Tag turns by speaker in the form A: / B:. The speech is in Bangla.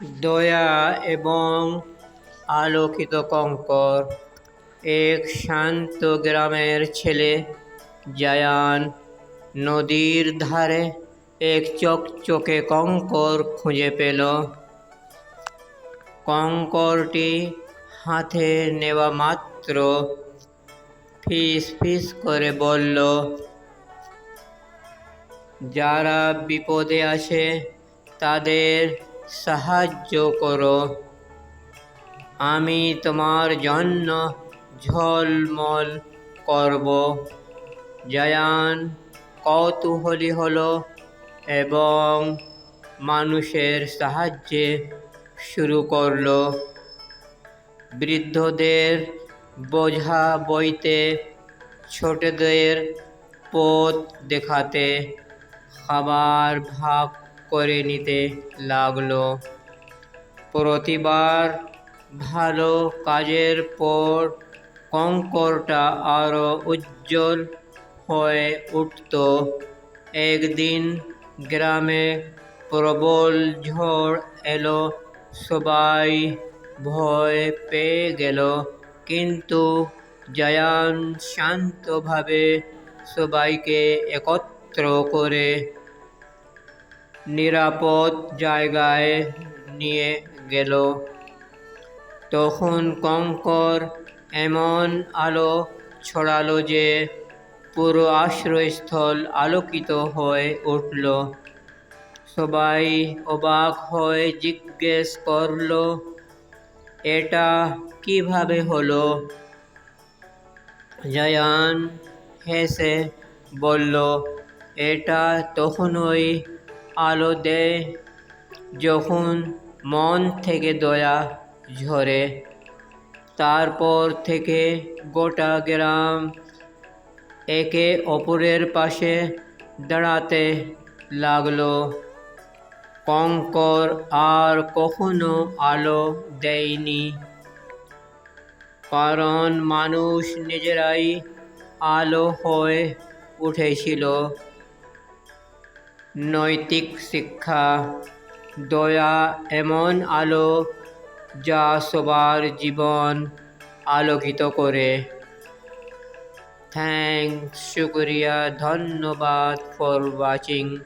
A: দয়া এবং আলোকিত কঙ্কর, এক শান্ত গ্রামের ছেলে, জায়ান নদীর ধারে এক চকচকে কঙ্কর খুঁজে পেল। কঙ্করটি হাতে নেওয়া মাত্র ফিস ফিস করে বলল, যারা বিপদে আছে তাদের সাহায্য করো। আমি তোমার জন্য ঝলমল করব। জায়ান কৌতূহলী হলো এবং মানুষের সাহায্যে শুরু করল। বৃদ্ধদের বোঝা বইতে, ছোটদের পথ দেখাতে, খাবার ভাগ করে নিতে লাগল। প্রতিবার ভালো কাজের পর কঙ্করটা আরও উজ্জ্বল হয়ে উঠত। একদিন গ্রামে প্রবল ঝড় এলো, সবাই ভয় পেয়ে গেল। কিন্তু জায়ান শান্তভাবে সবাইকে একত্র করে নিরাপদ জায়গায় নিয়ে গেল। তখন কঙ্কর এমন আলো ছড়ালো যে পুরো আশ্রয়স্থল আলোকিত হয়ে উঠল। সবাই অবাক হয়ে জিজ্ঞেস করল, এটা কীভাবে হলো? জায়ান হেসে বলল, এটা তখনই আলো দেয় যখন মন থেকে দয়া ঝরে। তারপর থেকে গোটা গ্রাম একে অপরের পাশে দাঁড়াতে লাগল। কঙ্কর আর কখনো আলো দেয়নি। কারণ মানুষ নিজেরাই আলো হয়ে উঠেছিল। নৈতিক শিক্ষা, দয়া এমন আলো যা সবার জীবন আলোকিত করে। থ্যাংক শুক্রিয়া, ধন্যবাদ ফর ওয়াচিং